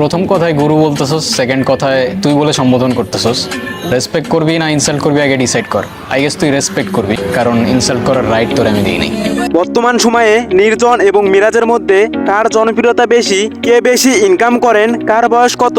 প্রথম কথায় গুরু বলতেছস সেকেন্ড কথায় তুই বলে সম্বোধন করতেছস। রেসপেক্ট করবি না ইনসাল্ট করবি, আগে ডিসাইড কর। আই গেস তুই রেসপেক্ট করবি, কারণ ইনসাল্ট করার রাইট তোর আমি দিই নাই। বর্তমান সময়ে নির্জন এবং মিরাজের মধ্যে কার জনপ্রিয়তা বেশি, কে বেশি ইনকাম করেন, কার বয়স কত,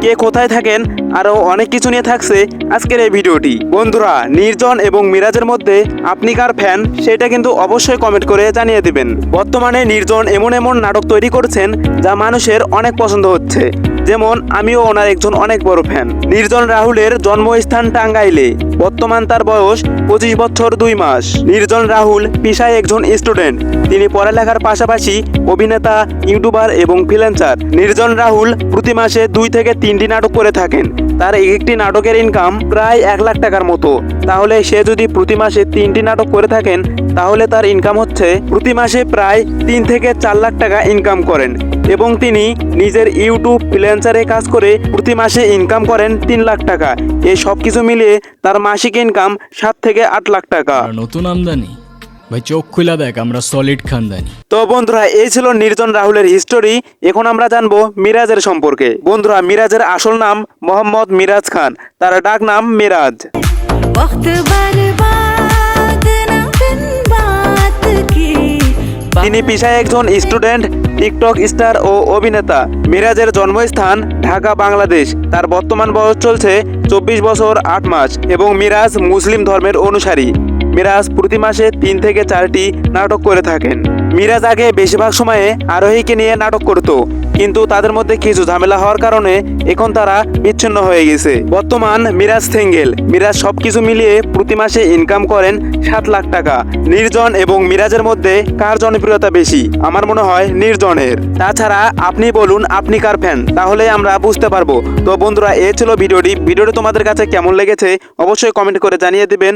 কে কোথায় থাকেন, আরও অনেক কিছু নিয়ে থাকছে আজকের এই ভিডিওটি। বন্ধুরা, নির্জন এবং মিরাজের মধ্যে আপনি কার ফ্যান সেটা কিন্তু অবশ্যই কমেন্ট করে জানিয়ে দিবেন। বর্তমানে নির্জন এমন এমন নাটক তৈরি করছেন যা মানুষের অনেক পছন্দ হচ্ছে। যেমন, আমিও ওনার একজন অনেক বড় ফ্যান নির্জন রাহুলের জন্মস্থান টাঙ্গাইলে। বর্তমান তার বয়স পঁচিশ বছর দুই মাস। নির্জন রাহুল পেশায় একজন স্টুডেন্ট। তিনি পড়ালেখার পাশাপাশি অভিনেতা, ইউটিউবার এবং ফ্রিল্যান্সার। নির্জন রাহুল প্রতি মাসে দুই থেকে তিনটি নাটক করে থাকেন। তার এক একটি নাটকের ইনকাম প্রায় এক লাখ টাকার মতো। তাহলে সে যদি প্রতি মাসে তিনটি নাটক করে থাকেন, তাহলে তার ইনকাম হচ্ছে প্রতি মাসে প্রায় তিন থেকে চার লাখ টাকা ইনকাম করেন। এবং তিনি নিজের ইউটিউব ফ্রিল্যান্সারে কাজ করে প্রতি মাসে ইনকাম করেন তিন লাখ টাকা। এই সব কিছু মিলিয়ে তার মাসিক ইনকাম সাত থেকে আট লাখ টাকা। নতুন আমদানি। ভাই চোখ খুলে দেখ আমরা সলিড খানদানি। তো বন্ধুরা এই ছিল নির্জন রাহুলের স্টোরি এখন আমরা জানব মিরাজের সম্পর্কে। বন্ধুরা মিরাজের আসল নাম মোহাম্মদ মিরাজ খান। তার ডাক নাম মিরাজ। তিনি পিসায় একজন স্টুডেন্ট টিকটক স্টার ও অভিনেতা। মিরাজের জন্মস্থান ঢাকা, বাংলাদেশ। তার বর্তমান বয়স চলছে চব্বিশ বছর আট মাস এবং মিরাজ মুসলিম ধর্মের অনুসারী। মিরাজ প্রতি মাসে তিন থেকে চারটি নাটক করে থাকেন। মিরাজ আগে বেশিরভাগ সময়ে আরোহীকে নিয়ে নাটক করত। কিন্তু তাদের মধ্যে কিছু ঝামেলা হওয়ার কারণে এখন তারা বিচ্ছিন্ন হয়ে গেছে। বর্তমান মিরাজ সিঙ্গেল মিরাজ সবকিছু মিলিয়ে প্রতি মাসে ইনকাম করেন সাত লাখ টাকা। নির্জন এবং মিরাজের মধ্যে কার জনপ্রিয়তা বেশি? আমার মনে হয় নির্জনের। তাছাড়া আপনি বলুন, আপনি কার ফ্যান তাহলে আমরা বুঝতে পারব। তো বন্ধুরা, এ ছিল ভিডিওটি। ভিডিওটি তোমাদের কাছে কেমন লেগেছে অবশ্যই কমেন্ট করে জানিয়ে দিবেন।